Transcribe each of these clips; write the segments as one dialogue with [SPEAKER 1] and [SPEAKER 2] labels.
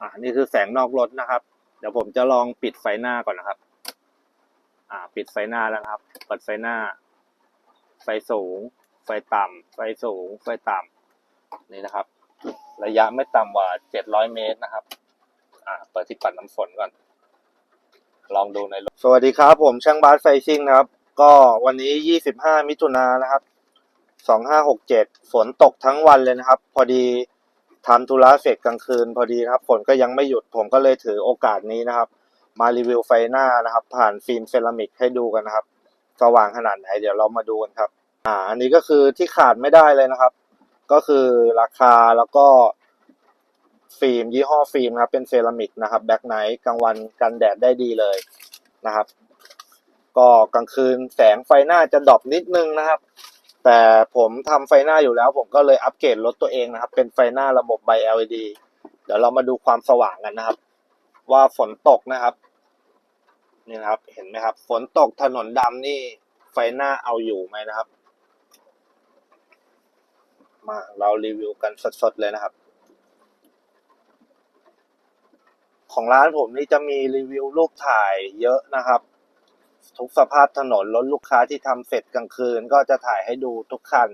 [SPEAKER 1] อ่านี่คือแสงนอกรถนะครับ เดี๋ยวผมจะลองปิดไฟหน้าก่อนนะครับ อ่า ปิดไฟหน้าแล้วครับ เปิดไฟหน้า ไฟสูง ไฟต่ำไฟสูง ไฟต่ำนี่นะครับ ระยะไม่ต่ำกว่าเจ็ดร้อยเมตรนะครับ อ่า เปิดที่ปัดน้ำฝนก่อน ลองดูในรถ สวัสดีครับ ผมช่างบาสไฟซิ่งนะครับ ก็วันนี้ยี่สิบห้ามิถุนายนนะครับสองห้าหกเจ็ดฝนตกทั้งวันเลยนะครับ พอดี ทำธุระเสร็จกลางคืนพอดีนะครับ ฝนก็ยังไม่หยุดผมก็เลยถือโอกาสนี้นะครับ มารีวิวไฟหน้านะครับ ผ่านฟิล์มเซรามิกให้ดูกันนะครับสว่างขนาดไหนเดี๋ยวเรามาดูกันครับอ่าอันนี้ก็คือที่ขาดไม่ได้เลยนะครับ ก็คือราคาแล้วก็ฟิล์มยี่ห้อฟิล์มนะครับเป็นเซรามิกนะครับแบ็คไนท์กลางวันกันแดดได้ดีเลยนะครับ ก็กลางคืนแสงไฟหน้าจะดรอปนิดนึงนะครับ แต่ผมทำไฟหน้าอยู่แล้ว ผมก็เลยอัปเกรดรถตัวเองนะครับ เป็นไฟหน้าระบบใบ LED เดี๋ยวเรามาดูความสว่างกันนะครับ ว่าฝนตกนะครับนี่นะครับเห็นไหมครับ ฝนตกถนนดำนี่ไฟหน้าเอาอยู่ไหมนะครับ มาเรารีวิวกันสดๆเลยนะครับ ของร้านผมนี่จะมีรีวิวรูปถ่ายเยอะนะครับ ทุกสภาพถนนรถลูกค้าที่ทำเสร็จกลางคืนก็จะถ่ายให้ดูทุกคัน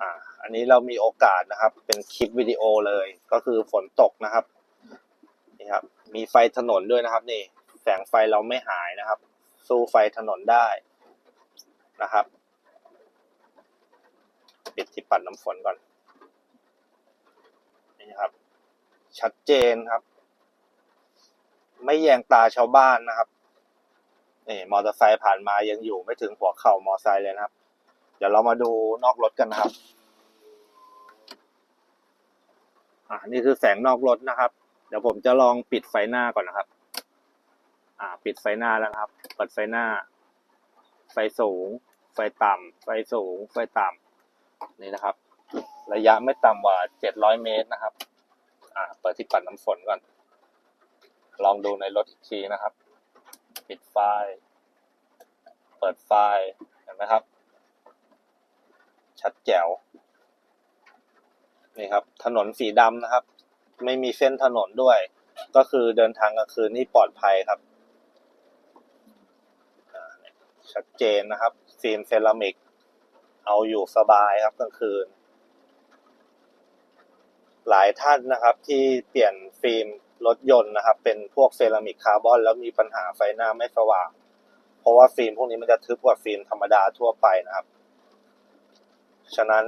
[SPEAKER 1] อ่า อันนี้เรามีโอกาสนะครับ เป็นคลิปวิดีโอเลย ก็คือฝนตกนะครับ นี่ครับ มีไฟถนนด้วยนะครับ นี่ แสงไฟเราไม่หายนะครับ สู้ไฟถนนได้นะครับ ปิดที่ปัดน้ำฝนก่อน นี่ครับ ชัดเจนครับ ไม่แยงตาชาวบ้านนะครับ นี่มอเตอร์ไซค์ผ่านมายังอยู่ไม่ถึงหัวเข่ามอเตอร์ไซค์เลยนะครับ เดี๋ยวเรามาดูนอกรถกันนะครับ อ่านี่คือแสงนอกรถนะครับ เดี๋ยวผมจะลองปิดไฟหน้าก่อนนะครับ อ่า ปิดไฟหน้าแล้วครับ เปิดไฟหน้า ไฟสูง ไฟต่ำไฟสูง ไฟต่ำนี่นะครับ ระยะไม่ต่ำกว่าเจ็ดร้อยเมตรนะครับ อ่า เปิดที่ปัดน้ำฝนก่อน ลองดูในรถอีกทีนะครับ ปิดไฟเปิดไฟเห็นไหมครับ ชัดแจ๋ว นี่ครับ ถนนสีดำนะครับ ไม่มีเส้นถนนด้วย ก็คือเดินทางกลางคืนนี่ปลอดภัยครับ ชัดเจนนะครับ ฟิล์มเซรามิก เอาอยู่สบายครับกลางคืน หลายท่านนะครับที่เปลี่ยนฟิล์ม รถยนต์นะครับ เป็นพวกเซรามิกคาร์บอนแล้วมีปัญหาไฟหน้าไม่สว่าง เพราะว่าฟิล์มพวกนี้มันจะทึบกว่าฟิล์มธรรมดาทั่วไปนะครับ ฉะนั้น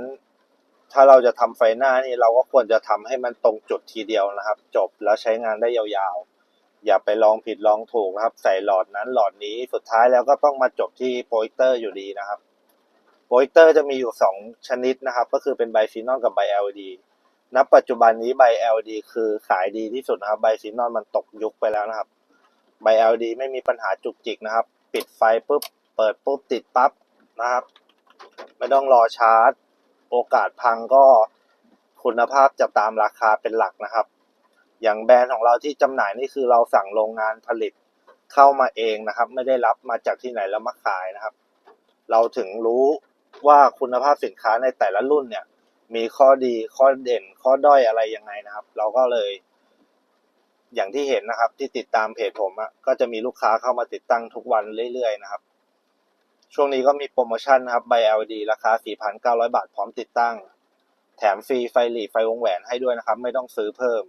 [SPEAKER 1] ถ้าเราจะทำไฟหน้านี่เราก็ควรจะทำให้มันตรงจุดทีเดียวนะครับ จบแล้วใช้งานได้ยาวๆ อย่าไปลองผิดลองถูกนะครับ ใส่หลอดนั้นหลอดนี้สุดท้ายแล้วก็ต้องมาจบที่โปรเจคเตอร์อยู่ดีนะครับโปรเจคเตอร์จะมีอยู่สองชนิดนะครับ ก็คือเป็นไบซีนอนกับไบ LED ณปัจจุบันนี้ไบ LD คือขายดีที่สุดนะครับไบซีนอนมันตกยุคไปแล้วนะครับไบ LD ไม่มีปัญหาจุกจิกนะครับ ปิดไฟปุ๊บ เปิดปุ๊บ ติดปั๊บนะครับ ไม่ต้องรอชาร์จ โอกาสพังก็คุณภาพจะตามราคาเป็นหลักนะครับ อย่างแบรนด์ของเราที่จำหน่ายนี่คือเราสั่งโรงงานผลิตเข้ามาเองนะครับ ไม่ได้รับมาจากที่ไหนแล้วมาขายนะครับ เราถึงรู้ว่าคุณภาพสินค้าในแต่ละรุ่นเนี่ย มีข้อดีข้อเด่นข้อด้อยอะไรยังไงนะครับ เราก็เลย อย่างที่เห็นนะครับ ที่ติดตามเพจผมอะก็จะมีลูกค้าเข้ามาติดตั้งทุกวันเรื่อยๆนะครับ ช่วงนี้ก็มีโปรโมชั่นนะครับใบ LED ราคา 4,900 บาทพร้อมติดตั้ง แถมฟรีไฟหลีไฟวงแหวนให้ด้วยนะครับ ไม่ต้องซื้อเพิ่ม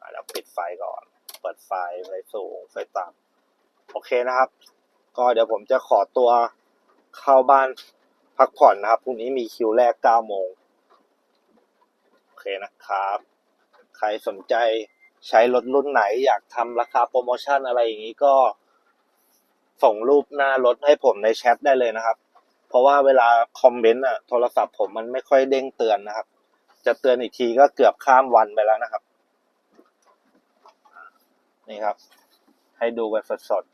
[SPEAKER 1] อะแล้วปิดไฟก่อน เปิดไฟไฟสูงไฟต่ำโอเคนะครับ ก็เดี๋ยวผมจะขอตัวเข้าบ้านพักผ่อนนะครับพรุ่งนี้มีคิวแรก9โมง เคนะครับ ใครสนใจใช้รถรุ่นไหนอยากทำราคาโปรโมชั่นอะไรอย่างนี้ก็ ส่งรูปหน้ารถให้ผมในแชทได้เลยนะครับ เพราะว่าเวลาคอมเมนต์อะโทรศัพท์ผมมันไม่ค่อยเด้งเตือนนะครับ จะเตือนอีกทีก็เกือบข้ามวันไปแล้วนะครับ นี่ครับ ให้ดูกันสด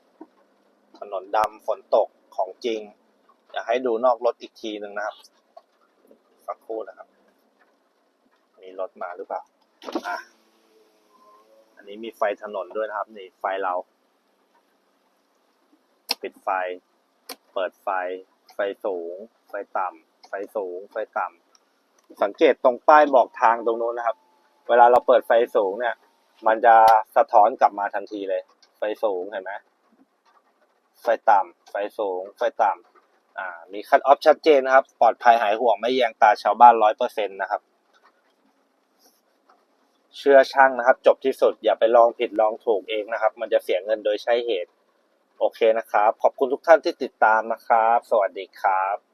[SPEAKER 1] ๆถนนดำฝนตกของจริงอยากให้ดูนอกรถอีกทีหนึ่งนะครับ ครู่นะครับ มีรถมาหรือเปล่า อะ อันนี้มีไฟถนนด้วยนะครับ นี่ไฟเรา ปิดไฟ เปิดไฟ ไฟสูง ไฟต่ำ ไฟสูง ไฟต่ำ สังเกตตรงป้ายบอกทางตรงนู้นนะครับ เวลาเราเปิดไฟสูงเนี่ย มันจะสะท้อนกลับมาทันทีเลย ไฟสูงเห็นไหมไฟต่ำ ไฟสูง ไฟต่ำ มีคัดออฟชัดเจนนะครับ ปลอดภัยหายห่วงไม่แยงตาชาวบ้านร้อยเปอร์เซ็นต์นะครับ เชื่อช่างนะครับ จบที่สุดอย่าไปลองผิดลองถูกเองนะครับ มันจะเสียเงินโดยใช้เหตุ โอเคนะครับ ขอบคุณทุกท่านที่ติดตามนะครับ สวัสดีครับ